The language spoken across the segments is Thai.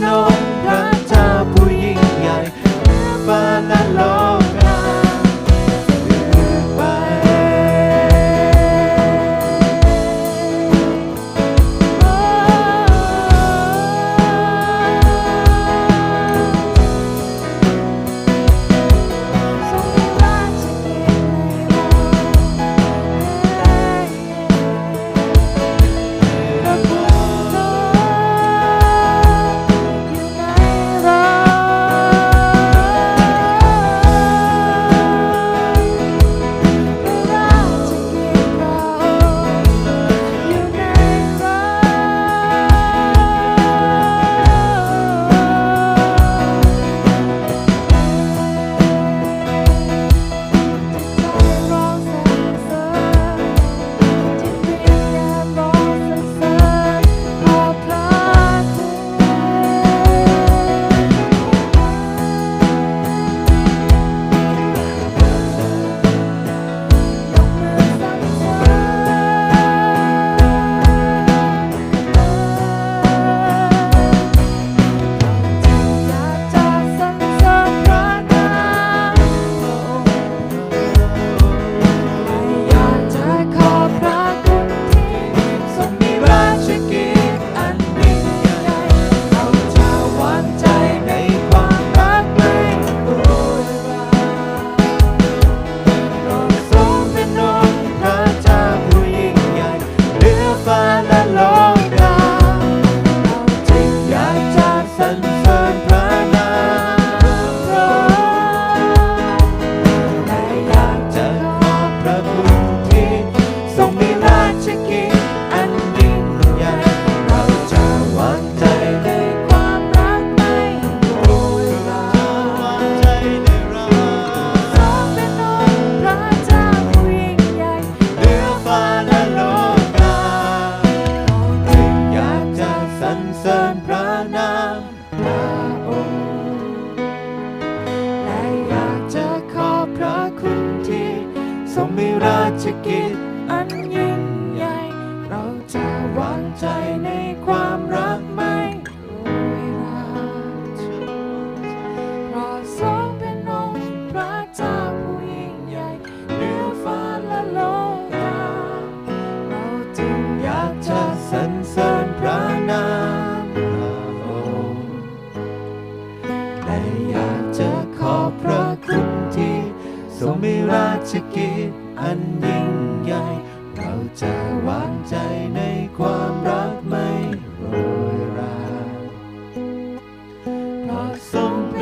know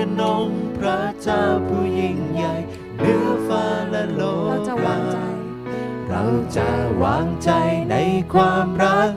เป็นองค์พระเจ้าผู้ยิ่งใหญ่เหนือฟ้าและโลเรากจะวางใจ เราจะวางใจในความรัก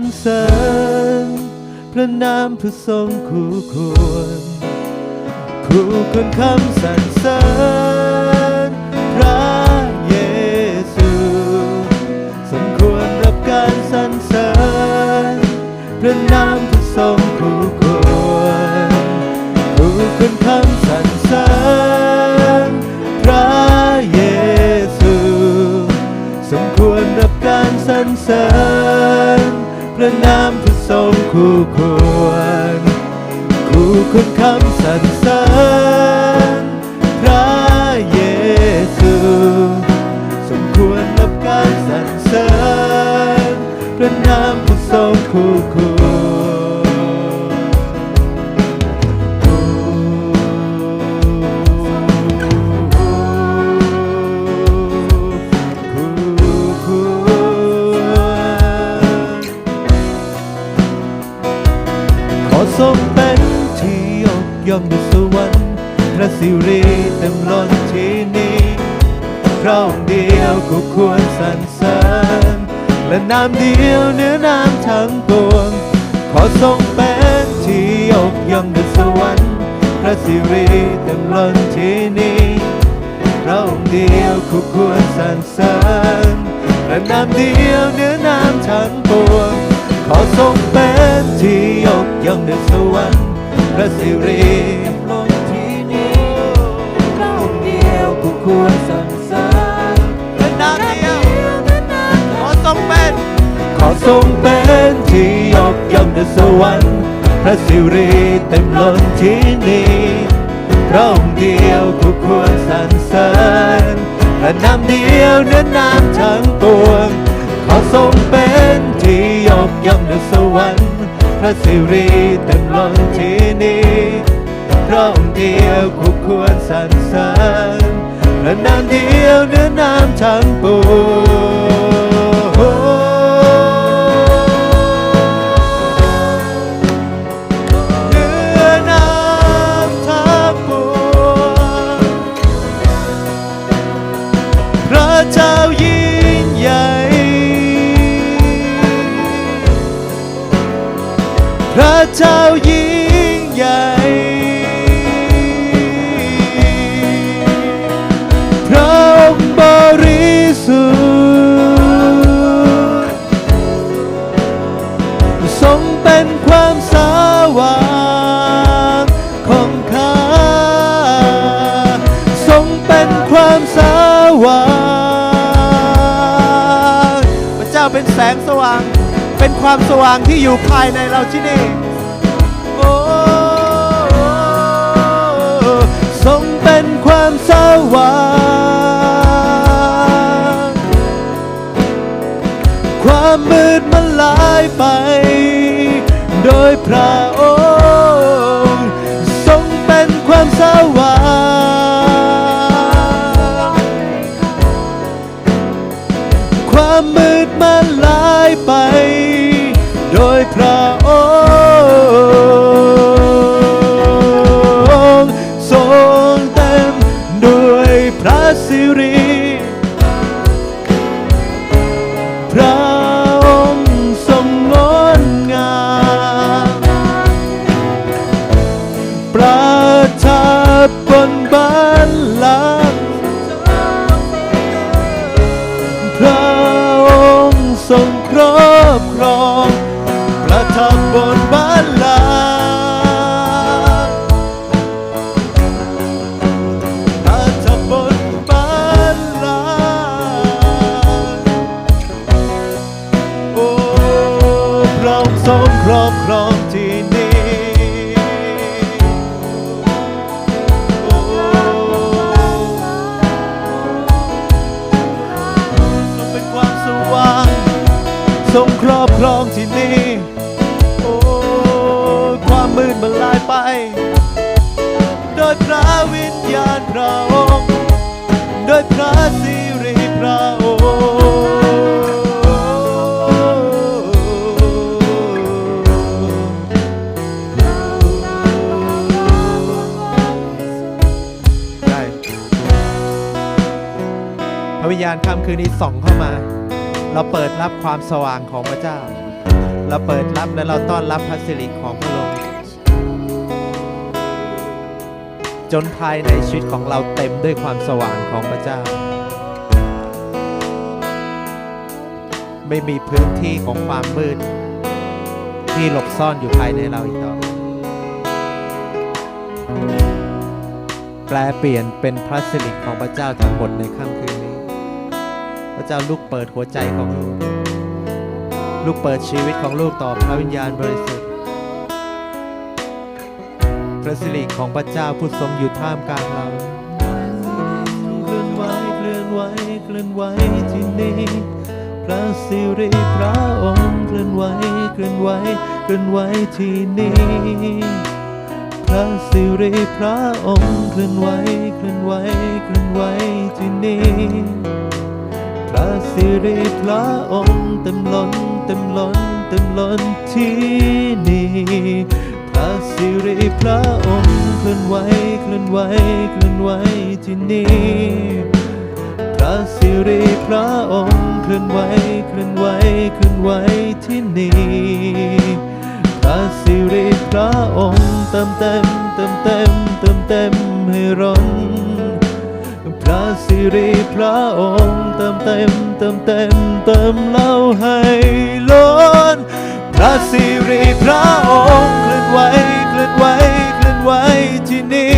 รสรรเสริญพระนามผู้ทรงคู่ควรคู่คุณคำสรรเสริญ ระนามผู้ทรงคู่ควรคู่คุณคำสรรเสริญพระเยซู สมควรรับการสรรเสริญพระนามผู้ทรงคู่ควร ระสิริเต็มล้นที่นี้พระองค์เดียวคู่ควรสรรเสริญและนามเดียวเนื้อนามทั้งปวง ขอทรงเป็นที่ยกย่องด้วยสวรรค์พระสิริเต็มล้นที่นี้พระองค์เดียวคู่ควรสรรเสริญและนามเดียวเนื้อนามทั้งปวง ขอทรงเป็นที่ยกย่องในสวรรค์พระสิริ ทรงเป็นที่ยกย่องในสวรรค์พระสิริเต็มล้นที่นี้พระองค์เดียวคู่ควรสรรเสริญและนามเดียวเนื้อนามทั้งปวงขอทรงเป็นที่ยกย่องในสวรรค์พระสิริเต็มล้นที่นี้พระองค์เดียวคู่ควรสรรเสริญและนามเดียวเนื้อนามทั้งปวง ความสว่างที่อยู่ภายในเราที่นี่โอ้ทรงเป็นความสว่างความมืดมันลายไป โดยพระ สิริ โดยพระสิริพระองค์พระวิญญาณค่ำคืนนี้ส่องเข้ามา เราเปิดรับความสว่างของพระเจ้า เราเปิดรับและเราต้อนรับพระสิริของพระ จนภายในชีวิตของเราเต็มด้วยความสว่างของพระเจ้า ไม่มีพื้นที่ของความมืด ที่หลบซ่อนอยู่ภายในเราอีกต่อแปลเปลี่ยนเป็นพระสิริของพระเจ้าทั้งหมดในค่ำคืนนี้ พระเจ้าลูกเปิดหัวใจของลูก ลูกเปิดชีวิตของลูกต่อพระวิญญาณบริสุทธิ์ พระสิริของพระเจ้าผู้ทรงอยู่ท่ามกลางเราเคลื่อนไหวเคลื่อนไหวเคลื่อนไหวที่นี่พระสิริพระองค์เคลื่อนไหวเคลื่อนไหวเคลื่อนไหวที่นี่พระสิริพระองค์เคลื่อนไหวเคลื่อนไหวเคลื่อนไหวที่นี่พระสิริพระองค์เต็มล้นเต็มล้นเต็มล้นที่นี่ ระสิริพระองค์เคลื่อนไหวเคลื่อนไหวเคลื่อนไหวที่นี่พระสิริพระองค์เคลื่อนไหวเคลื่อนไหวเคลื่อนไหวที่นี่พระสิริพระองค์เติมเต็มเติมเต็มเติมเต็มให้ร้อนพระสิริพระองค์เติมเต็มเติมเต็มเติมเล่าให้ล้น ระสิริพระองค์เคลื่อนไหวเคลื่อนไหวเคลื่อนไหวที่นี่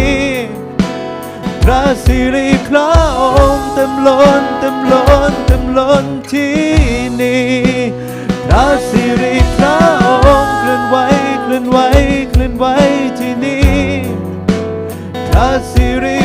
พระสิริพระองค์เต็มล้นเต็มล้นเต็มล้นที่นี่พระสิริพระองค์เคลื่อนไหวเคลื่อนไหวเคลื่อนไหวที่นี่พระสิริ